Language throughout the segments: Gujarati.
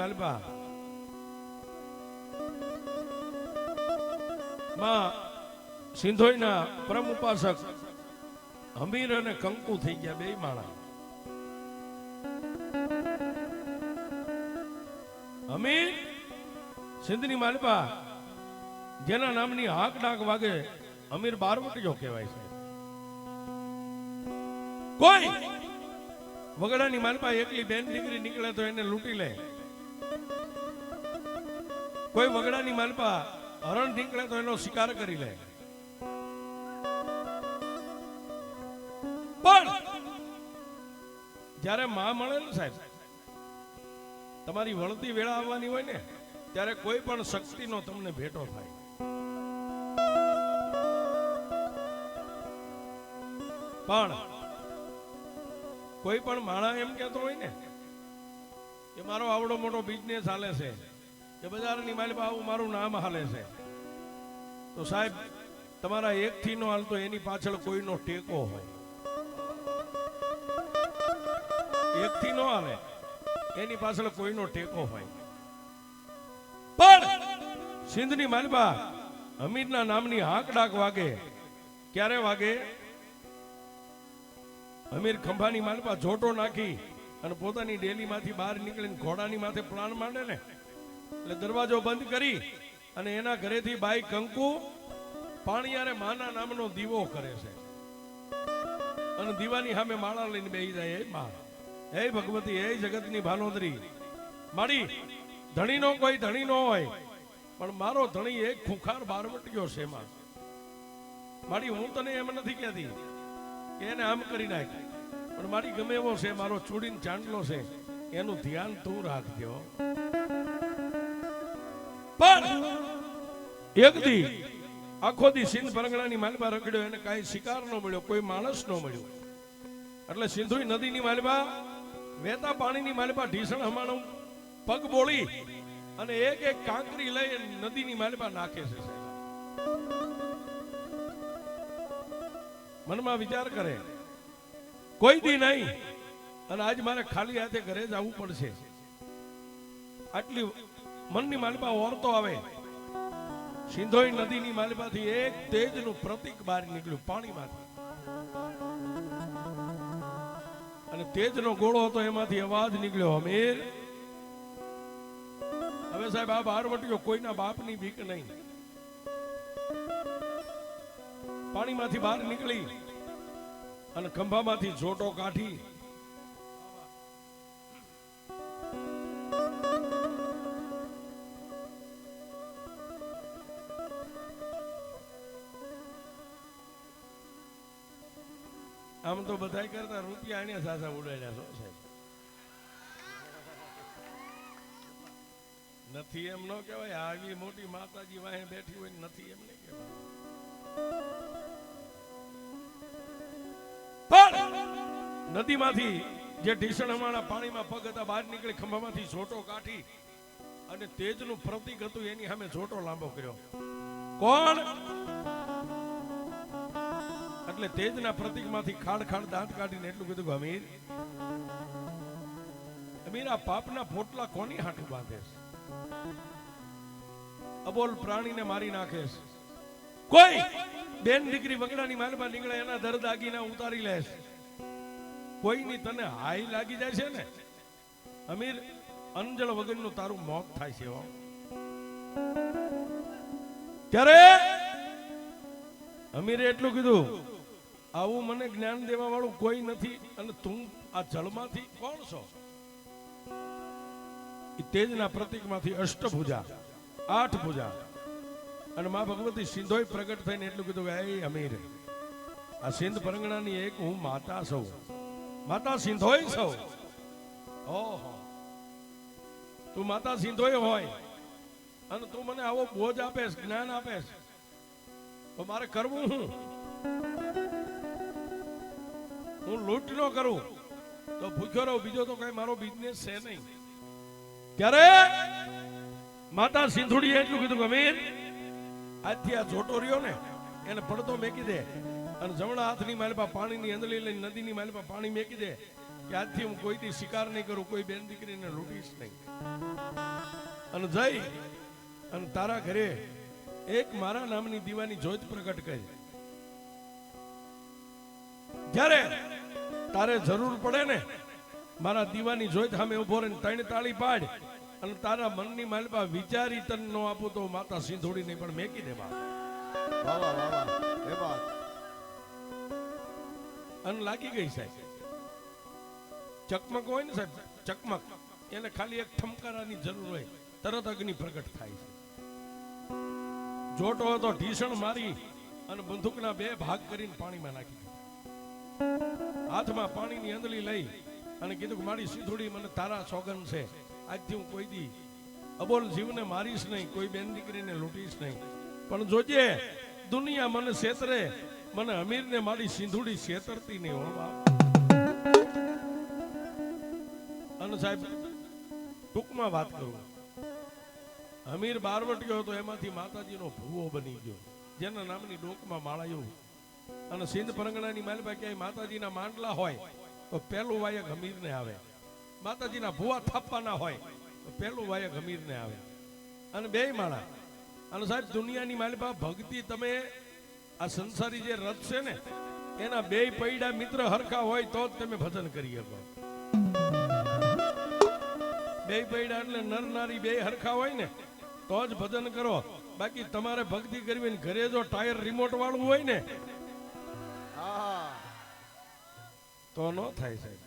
માલપા માં સિંધોઈના પરમ ઉપાસક હમીર અને કંકુ થઈ ગયા બે માણા. હમીર સિંધની માલપા, જેના નામની હાક ડાક વાગે અમીર બારવટીયો કહેવાય છે. કોઈ વગડાની માલપા એકલી બેન દીકરી નીકળે તો એને લૂંટી લે. કોઈ વગડાની માલપા હરણ નીકળે તો એનો શિકાર કરી લે. પણ જ્યારે માં મળે ને સાહેબ, તમારી વળતી વેળા આવવાની હોય ને, ત્યારે કોઈ પણ શક્તિનો તમને ભેટો થાય. પણ કોઈ પણ માણા એમ કહેતો હોય ને, કે મારો આવડો મોટો બિઝનેસ હાલે છે. બજારની માલિક, આવું મારું નામ હાલે છે. તો સાહેબ, તમારા એક થી નો હાલતો એની પાછળ કોઈનો ટેકો હોય. એક થી નો હાલે, એની પાછળ કોઈનો ટેકો હોય. પણ સિંધની માલબા હમીરના નામની હાક ડાક વાગે. ક્યારે વાગે? અમીર ખંભાની માલપા જોટો નાખી અને પોતાની ડેલીમાંથી બહાર નીકળીને ઘોડાની માથે પ્લાન માંડે ને. એટલે દરવાજો બંધ કરી અને એના ઘરેથી બાઈ કંકુ પાણીયારે માના નામનો દીવો કરે છે. અને દીવાની સામે માળા લઈને બેસી જાય એ મા હે ભગવતી, હે જગતની ભાનોદરી. મારી ધણીનો કોઈ ધણી ન હોય, પણ મારો ધણી એક ખુખાર બારવટીયો છે માં મારી હું તને એમ નથી કહેતી કે એને આમ કરી નાખ, પણ મારી ગમે એવો છે, મારો ચૂડીને ચાંદલો છે, એનું ધ્યાન તું રાખજો. પણ એક દી આખો દી સિંધ પરંગણાની માલમાં રખડ્યો એને કાંઈ શિકાર ન મળ્યો, કોઈ માણસ ન મળ્યો. એટલે સિંધુઈ નદીની માલમાં વહેતા પાણીની માલમાં ઢીસણ હમાણું, પગ બોળી અને એક એક કાંકરી લઈ નદીની માલમાં નાખે છે મનમાં વિચાર કરે, કોઈ દી નહીં, અને આજ મારે ખાલી હાથે ઘરે જવું પડશે. આટલી મનની માલિપા ઓરતો આવે. સિંધોઈ નદીની માલિપાથી એક તેજનું પ્રતિક બહાર નીકળ્યું પાણીમાંથી. અને તેજનો ગોળો હતો એમાંથી અવાજ નીકળ્યો, અમીર, હવે સાહેબ આ બારવટીઓ કોઈના બાપની બીક નહીં. પાણીમાંથી બહાર નીકળી અને ખંભામાંથી જોટો કાઢી આમ તો બધા કરતા રૂપિયા આને સાસા ઉડાડ્યા છો, સાહેબ. નથી એમ ન કહેવાય. આવી મોટી માતાજી વાહે બેઠી હોય નથી એમ નહીં કહેવાય. નદીમાંથી જે ઢીસણ હમાણા પાણીમાં પગ હતા, બહાર નીકળી ખંભામાંથી છોટો કાઢી અને તેજનું પ્રતીક હતું, એની સામે છોટો લાંબો કર્યો. કોણ? એટલે તેજના પ્રતીકમાંથી ખાડ ખાડ દાંત કાઢીને એટલું કીધું કે, અમીર અમીર, આ પાપના પોટલા કોની હાટું બાંધે અબોલ પ્રાણીને મારી નાખે કોઈ બેન દીકરી વગડાની માલમાં નીકળે, એના દર્દ આગીના ઉતારી લે કોઈની તને હાઈ લાગી જાય છે ને? અમીર, અંજળ વગરનું તારું મોત થાય છે ત્યારે અમીરે એટલું કીધું આવું મને જ્ઞાન દેવા વાળું કોઈ નથી અને તું આ જળમાંથી કોણ છો? તેજના પ્રતીકમાંથી અષ્ટભુજા આઠ ભુજા અને મા ભગવતી સિંધોય પ્રગટ થઈને એટલું કીધું કે, એ અમીર, આ સિંધ પરંગણાની એક હું માતા છું. માતા સિંધોય છું? ઓહો. તું માતા સિંધોય હોય અને તું મને આવો બોજ આપેસ જ્ઞાન આપેશ તો મારે કરવું હું? હું લૂંટ ન કરું. તો ભૂખ્યો રહું, બીજો તો કઈ મારો બિઝનેસ છે નહીં. ત્યારે માતા સિંધુડીએ એટલું કીધું ગમીર આજથી આ જોટો રહ્યો ને, એને પડતો મેકી દે અને જમણા હાથની માલપા પાણીની અંદલી લઈને નદીની માલપા પાણી મેકી દે કે આજથી હું કોઈથી શિકાર નહીં કરું, કોઈ બેન દીકરીને લૂંટીશ નહીં. અને જઈ અને તારા ઘરે એક મારા નામની દીવાની જોત પ્રગટ કરી. જ્યારે તારે જરૂર પડે ને? મારા દીવાની જોઈ સામે ઊભો રહીને ત્રણ તાળી પાડ અને તારા મનની માલપા વિચારી તન નો આપું તો માતા સિંધોડી નહીં પણ મેકી દે બા અને લાગી ગઈ સાહેબ. ચકમક હોય ને સાહેબ ચકમક. એને ખાલી એક ઠમકારાની જરૂર હોય. તરત અગ્નિ પ્રગટ થાય છે. જોટો હતો ઢીસણ મારી અને બંદૂકના બે ભાગ કરીને પાણીમાં નાખી. હાથમાં પાણીની અંદલી લઈ અને કીધું કે મારી સીધુડી મને તારા સોગન છે. આજથી હું કોઈ દી અબોલ જીવને મારીશ નહીં, કોઈ બેન દીકરીને લૂંટીશ નહીં. પણ જોજે, દુનિયા મને છેતરે, મને અમીરને મારી સિંધુડી છેતરતી નહીં હો બાપ. અને સાહેબ, ટૂંકમાં વાત કરું. અમીર બારવટ ગયો તો એમાંથી માતાજીનો ભૂવો બની ગયો. જેના નામની ડોકમાં માળાયું અને સિંધ પરંગણાની ક્યાંય માતાજીના માંડલા હોય, તો પહેલું વાયક હમીરને આવે. માતાજીના ભૂવા થાપવાના હોય, તો પહેલું વાયક હમીરને આવે. અને બે માળા. અને સાહેબ, દુનિયાની માલબા ભક્તિ તમે, આ સંસારી જે રથ છે ને, એના બે પૈડા મિત્ર હરખા હોય, તો જ તમે ભજન કરી શકો. બે પૈડા એટલે નર નારી બે હરખા હોય ને, તો જ ભજન કરો. બાકી તમારે ભક્તિ કરવી ઘરે જો ટાયર રિમોટ વાળું હોય ને તો ન થાય સાહેબ.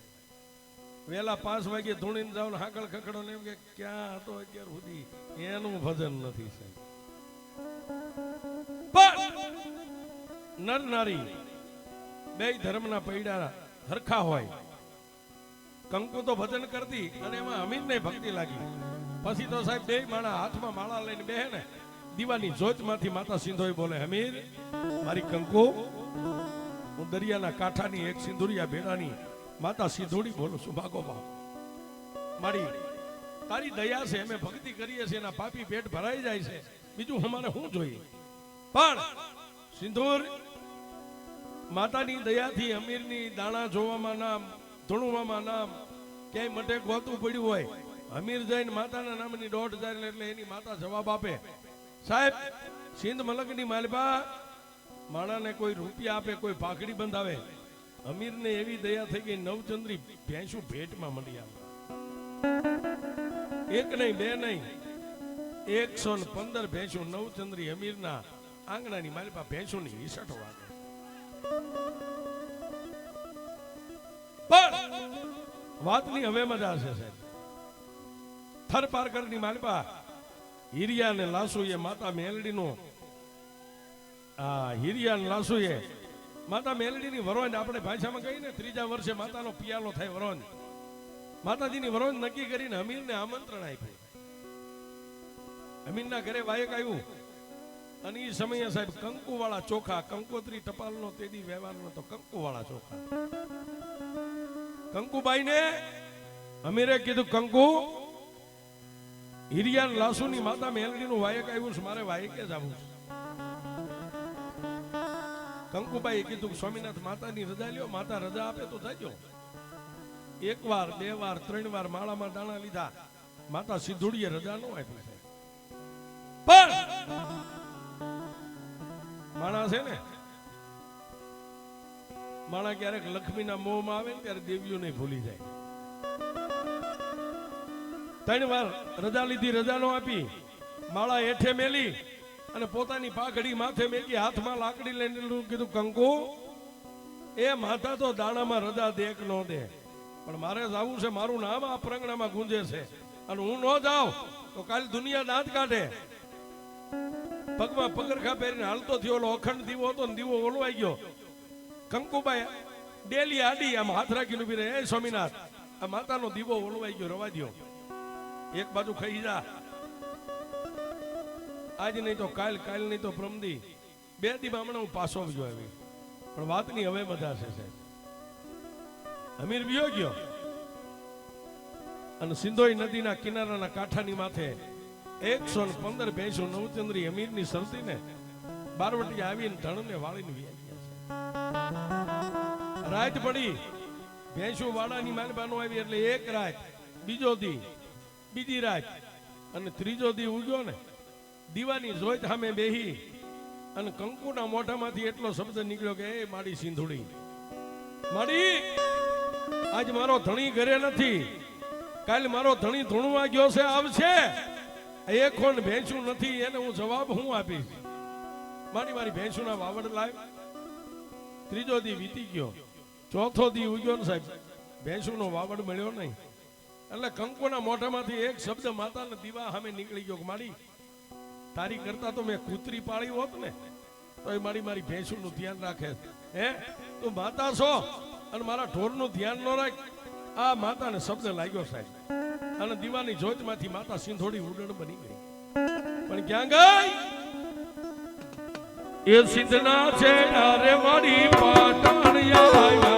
વેલા પાંચ વાગે ધૂણીને જાવ ને હાકળ ખકડો ને એમ કે ક્યાં હતો અત્યાર સુધી? એનું ભજન નથી સાહેબ. નર નારી બે ધર્મના પૈડા હરખા હોય. કંકુ તો ભજન કરતી અને એમાં અમીરને ભક્તિ લાગી. પછી તો સાહેબ બે માણા હાથમાં માળા લઈને બે ને, દીવાની જોતમાંથી માતા સિંધોય બોલે હમીર મારી કંકુ હું દરિયાના કાંઠાની એક સિંધુરિયા ભેડાની માતા સિંધુડી બોલું છું, ભાગો, ભાગ. મારી તારી દયા છે, અમે ભક્તિ કરીએ છીએ, એના પાપી પેટ ભરાઈ જાય છે. બીજું અમારે શું જોઈએ? પણ સિંધુર માતાની દયાથી અમીરની દાણા જોવામાં નામ, ધૂણવામાં નામ, ક્યાંય મટે ગોતું પડ્યું હોય, અમીર જઈને માતાના નામની દોઢ હજાર એટલે એની માતા જવાબ આપે. સાહેબ, સિંધ મલકની માલપા માણાને કોઈ રૂપિયા આપે, કોઈ પાઘડી બંધાવે. અમીરને એવી દયા થઈ ગઈ, નવચંદ્રી ભેંસું ભેટમાં મળી આવે. એક નહીં, બે નહીં. એકસો ને પંદર ભેંસું નવચંદ્રી અમીરના આંગણાની માલપા ભેંસુની હિસઠ વાગે. પણ વાતની હવે મજા છે સાહેબ. થર પારકરની માલપા હિરિયા ને એ માતા મેલડીનો આ હિરિયા ને લાસુએ માતા મેલડીની વરોન આપણે ભાષામાં કહીને ત્રીજા વર્ષે માતાનો પિયાલો થાય વરોન માતાજીની વરોન નક્કી કરીને અમીરને આમંત્રણ આપ્યું. અમીરના ઘરે વાયક આવ્યું. અને એ સમયે સાહેબ કંકુવાળા ચોખા, કંકોત્રી ટપાલનો તેદી વ્યવહારનો તો કંકુવાળા ચોખા. કંકુબાઈને અમીરે કીધું, કંકુ હિરિયાન લાસુની માતા મેલડીનું વાયક આવ્યું છે, મારે વાયકે જ આવવું છે. કંકુબાઈએ કીધું સ્વામિનાથ માતાની રજા લ્યો માતા રજા આપે તો જાજો એક વાર, બે વાર, ત્રણ વાર માળામાં દાણા લીધા. માતા સિદ્ધુડીએ રજા નો આપી છે. પણ માણા છે ને, માણા ક્યારેક લક્ષ્મીના મોહમાં આવે ને ત્યારે દેવીઓ નહીં ભૂલી જાય. ત્રણ વાર રજા લીધી, રજા નો આપી. માળા હેઠે મેલી. અને પોતાની પાઘડી માથે મેકી હાથમાં લાકડી લઈને કીધું, કંકુ, એ માતા તો દાણામાં રજા દેખ ન દે. પણ મારે જવું છે, મારું નામ આ પ્રંગણામાં ગુંજે છે. અને હું ન જાઉં, તો કાલ દુનિયા દાંત કાઢે. પગમાં પગરખા પહેરીને હાલતો થયો, ઓલો અખંડ દીવો હતો ને દીવો ઓલવાઈ ગયો. કંકુબાઈ, ડેલી આડી આમ હાથ રાખીને ઊભી રહે. એ સ્વામિનાથ. આ માતાનો દીવો ઓલવાઈ ગયો, રવા દો એક બાજુ ખાઈ જા. આજ નહીં તો કાલ કાલ નહીં તો પ્રમદી. બે દી હમણાં હું પાછો આવજો આવી. પણ વાતની હવે છે સાહેબ. અમીર બીઓ ગયો. અને સિંધોઈ નદીના કિનારાના કાંઠાની માથે એકસો ને પંદર ભેંસો નવચંદ્રી અમીરની સરતીને બારવટી આવીને ધણને વાળીને વ્યાજ રાત પડી. ભેંસો વાડાની માલબાનો આવી એટલે એક રાત, બીજો દી, બીજી રાત અને ત્રીજો દી ઉગ્યો ને. દીવાની જોઈત સામે બેહી અને કંકુના મોઢામાંથી એટલો શબ્દ નીકળ્યો કે, એ માડી સિંધુડી, માડી, આજ મારો ધણી ઘરે નથી. કાલ મારો ધણી ધૂણવા ગયો છે, આવશે. એ કોણ ભેંસું નથી, એને હું જવાબ હું આપીશ? મારી મારી ભેંસુના વાવડ લાવ ત્રીજો દી વીતી ગયો. ચોથો દી ઉગ્યો ને સાહેબ, ભેંસુનો વાવડ મળ્યો નહીં. એટલે કંકુના મોઢામાંથી એક શબ્દ માતાના દીવા સામે નીકળી ગયો મારી તારી કરતા તો મેં કૂતરી પાળી હોત ને તો એ મારી મારી ભેંસુનું ધ્યાન રાખે. હે? તું માતા છો અને મારા ઢોરનું ધ્યાન ન રાખ. આ માતાને શબ્દ લાગ્યો સાહેબ. અને દીવાની જોતમાંથી માતા સિંધોડી ઉડણ બની ગઈ. પણ ક્યાં ગઈ? એ સિદ્ધના છે, અરે મારી પાટણ આવ્યા.